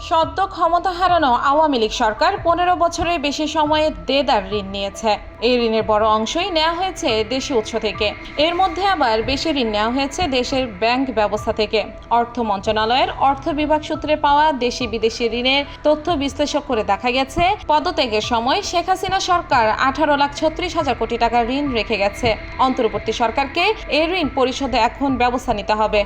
সদ্য ক্ষমতা হারানো আওয়ামী লীগ সরকার পনেরো বছরের বেশি সময়ে দেদার ঋণ নিয়েছে। এই ঋণের বড় অংশই নেওয়া হয়েছে দেশি উৎস থেকে। এর মধ্যে আবার বেশি ঋণ নেওয়া হয়েছে দেশের ব্যাংক ব্যবস্থা থেকে। অর্থ মন্ত্রণালয়ের অর্থ বিভাগ সূত্রে পাওয়া দেশি বিদেশি ঋণের তথ্য বিশ্লেষক করে দেখা গেছে, পদত্যাগের সময় শেখ হাসিনা সরকার আঠারো লাখ ছত্রিশ হাজার কোটি টাকার ঋণ রেখে গেছে। অন্তর্বর্তী সরকারকে এই ঋণ পরিশোধে এখন ব্যবস্থা নিতে হবে।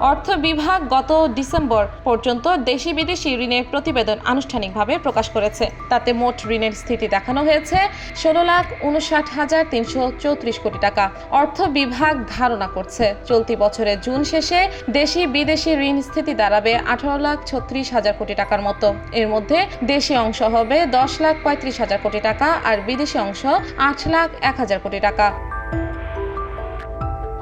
অর্থ বিভাগ গত ডিসেম্বর পর্যন্ত দেশি বিদেশি ঋণের প্রতিবেদন আনুষ্ঠানিকভাবে প্রকাশ করেছে। তাতে মোট ঋণের স্থিতি দেখানো হয়েছে ষোলো লাখ উনষাট হাজার তিনশো চৌত্রিশ কোটি টাকা। অর্থ বিভাগ ধারণা করছে, চলতি বছরের জুন শেষে দেশি বিদেশি ঋণ স্থিতি দাঁড়াবে আঠারো লাখ ছত্রিশ হাজার কোটি টাকার মতো। এর মধ্যে দেশি অংশ হবে দশ লাখ পঁয়ত্রিশ হাজার কোটি টাকা আর বিদেশি অংশ আট লাখ এক হাজার কোটি টাকা।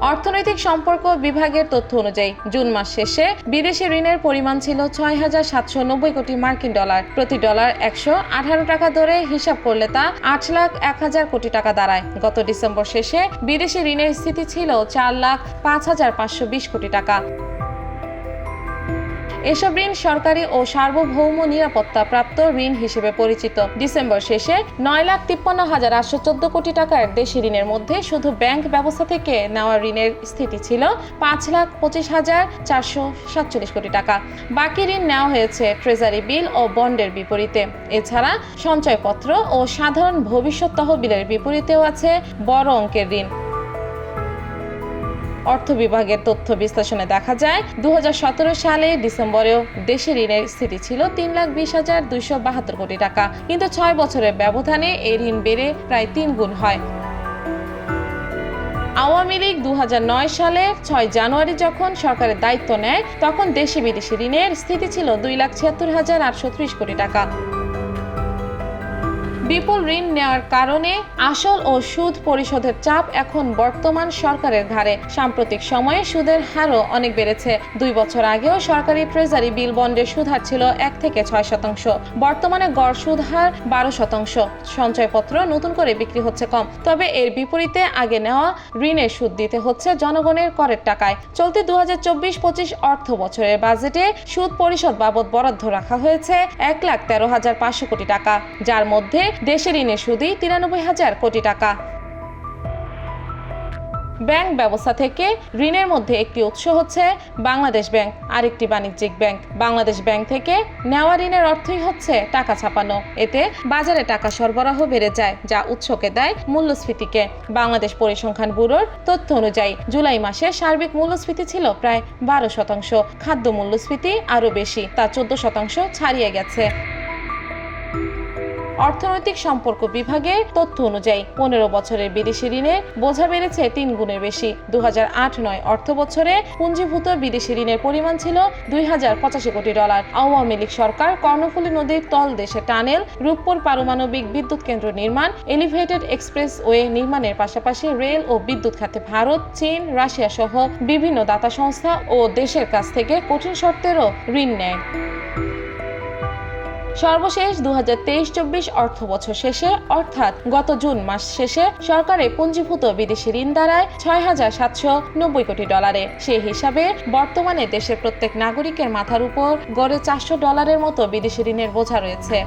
অর্থনৈতিক সম্পর্ক বিভাগের তথ্য অনুযায়ী জুন মাস শেষে বিদেশি ঋণের পরিমাণ ছিল ছয় হাজার সাতশো নব্বই কোটি মার্কিন ডলার। প্রতি ডলার একশো আঠারো টাকা ধরে হিসাব করলে তা আট লাখ এক হাজার কোটি টাকা দাঁড়ায়। গত ডিসেম্বর শেষে বিদেশি ঋণের স্থিতি ছিল চার লাখ পাঁচ হাজার পাঁচশো বিশ কোটি টাকা। এসব ঋণ সরকারি ও সার্বভৌম নিরাপত্তা প্রাপ্ত ঋণ হিসেবে পরিচিত। ডিসেম্বর শেষে নয় লাখ তিপ্পান্ন হাজার আটশো চোদ্দ কোটি টাকার দেশি ঋণের মধ্যে শুধু ব্যাংক ব্যবস্থা থেকে নেওয়া ঋণের স্থিতি ছিল পাঁচ লাখ পঁচিশ হাজার চারশো সাতচল্লিশ কোটি টাকা। বাকি ঋণ নেওয়া হয়েছে ট্রেজারি বিল ও বন্ডের বিপরীতে। এছাড়া সঞ্চয়পত্র ও সাধারণ ভবিষ্যৎ তহবিলের বিপরীতেও আছে বড় অঙ্কের ঋণ। অর্থ বিভাগের তথ্য বিশ্লেষণে দেখা যায় দু হাজার সতেরো সালে ডিসেম্বরেও দেশে ঋণের স্থিতি ছিল তিন লাখ বিশ হাজার দুইশো বাহাত্তর কোটি টাকা। কিন্তু ছয় বছরের ব্যবধানে এই ঋণ বেড়ে প্রায় তিন গুণ হয়। আওয়ামী লীগ দু সালে ছয় জানুয়ারি যখন সরকারের দায়িত্ব নেয়, তখন দেশি বিদেশি ঋণের স্থিতি ছিল দুই লাখ ছিয়াত্তর হাজার আটশো ত্রিশ কোটি টাকা। বিপুল ঋণ নেওয়ার কারণে আসল ও সুদ পরিশোধের চাপ এখন বর্তমান সরকারের ঘাড়ে। সাম্প্রতিক সময়ে সুদের হারও অনেক বেড়েছে। দুই বছর আগেও সরকারি ট্রেজারি বিল বন্ডের সুদ হার ছিল এক থেকে ছয় শতাংশ। বর্তমানে গড় সুদ হার বারো শতাংশ। সঞ্চয়পত্র নতুন করে বিক্রি হচ্ছে কম। তবে এর বিপরীতে আগে নেওয়া ঋণের সুদ দিতে হচ্ছে জনগণের করের টাকায়। চলতি দু হাজার চব্বিশ পঁচিশ অর্থ বছরের বাজেটে সুদ পরিশোধ বাবদ বরাদ্দ রাখা হয়েছে এক লাখ তেরো হাজার পাঁচশো কোটি টাকা, যার মধ্যে দেশের ঋণের সুদই তিরানব্বই হাজার কোটি টাকা। ব্যাংক ব্যবস্থা থেকে ঋণের মধ্যে একটি উৎস হচ্ছে বাংলাদেশ ব্যাংক, আরেকটি বাণিজ্যিক ব্যাংক। বাংলাদেশ ব্যাংক থেকে নেওয়া ঋণের অর্থই হচ্ছে টাকা ছাপানো। এতে বাজারে টাকা সরবরাহ বেড়ে যায়, যা উৎসকে দেয় মূল্যস্ফীতিকে। বাংলাদেশ পরিসংখ্যান ব্যুরোর তথ্য অনুযায়ী, জুলাই মাসে সার্বিক মূল্যস্ফীতি ছিল প্রায় বারো শতাংশ। খাদ্য মূল্যস্ফীতি আরও বেশি, তা চোদ্দ শতাংশ ছাড়িয়ে গেছে। অর্থনৈতিক সম্পর্ক বিভাগের তথ্য অনুযায়ী পনেরো বছরের বিদেশি ঋণের বোঝা বেড়েছে তিন গুণের বেশি। দু আট নয় অর্থ বছরে পুঞ্জীভূত বিদেশি ঋণের পরিমাণ ছিল দুই হাজার পঁচাশি কোটি ডলার। আওয়ামী লীগ সরকার কর্ণফুলী নদীর তল দেশে টানেল, রূপপুর পারমাণবিক বিদ্যুৎ কেন্দ্র নির্মাণ, এলিভেটেড এক্সপ্রেস ওয়ে নির্মাণের পাশাপাশি রেল ও বিদ্যুৎ খাতে ভারত, চীন, রাশিয়া সহ বিভিন্ন দাতা সংস্থা ও দেশের কাছ থেকে কঠিন শর্তেরও ঋণ নেয়। সর্বশেষ দু হাজার তেইশ চব্বিশ অর্থ বছর শেষে, অর্থাৎ গত জুন মাস শেষে সরকারের পুঞ্জীভূত বিদেশি ঋণ দাঁড়ায় ছয় হাজার সাতশো নব্বই কোটি ডলারে। সে হিসাবে, বর্তমানে দেশের প্রত্যেক নাগরিকের মাথার উপর গড়ে চারশো ডলারের মতো বিদেশি ঋণের বোঝা রয়েছে।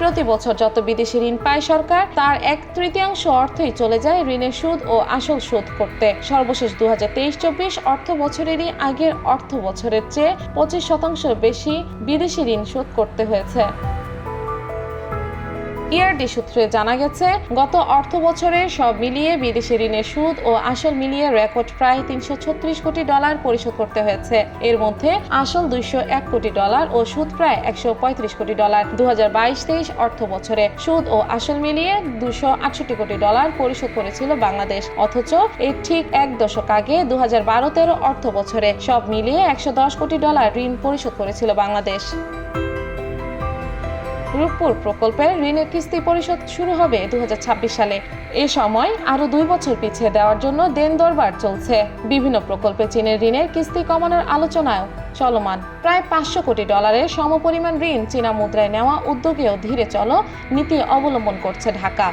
প্রতি বছর যত বিদেশি ঋণ পায় সরকার, তার এক তৃতীয়াংশ অর্থই চলে যায় ঋণের সুদ ও আসল শোধ করতে। সর্বশেষ দু হাজার তেইশ চব্বিশ অর্থ বছরেরই আগের অর্থ বছরের চেয়ে পঁচিশ শতাংশ বেশি বিদেশি ঋণ শোধ করতে হয়েছে। ইআরডি সূত্রে জানা গেছে, গত অর্থ বছরে সব মিলিয়ে বিদেশি ঋণের সুদ ও আসল মিলিয়ে রেকর্ড প্রায় তিনশো ছত্রিশ কোটি ডলার পরিশোধ করতে হয়েছে। এর মধ্যে আসল দুইশো এক কোটি ডলার ও সুদ প্রায় একশো পঁয়ত্রিশ কোটি ডলার। দু হাজার বাইশ তেইশ অর্থ বছরে সুদ ও আসল মিলিয়ে দুশো আটষট্টি কোটি ডলার পরিশোধ করেছিল বাংলাদেশ। অথচ এর ঠিক এক দশক আগে দু হাজার বারো তেরো অর্থ বছরে সব মিলিয়ে একশো দশ কোটি ডলার ঋণ পরিশোধ করেছিল বাংলাদেশ। রূপপুর প্রকল্পের ঋণের কিস্তি পরিশোধ শুরু হবে দু হাজার ছাব্বিশ সালে। এ সময় আরও দুই বছর পিছিয়ে দেওয়ার জন্য দেন দরবার চলছে। বিভিন্ন প্রকল্পে চীনের ঋণের কিস্তি কমানোর আলোচনায় চলমান। প্রায় পাঁচশো কোটি ডলারের সমপরিমাণ ঋণ চীনা মুদ্রায় নেওয়া উদ্যোগেও ধীরে চলো নীতি অবলম্বন করছে ঢাকা।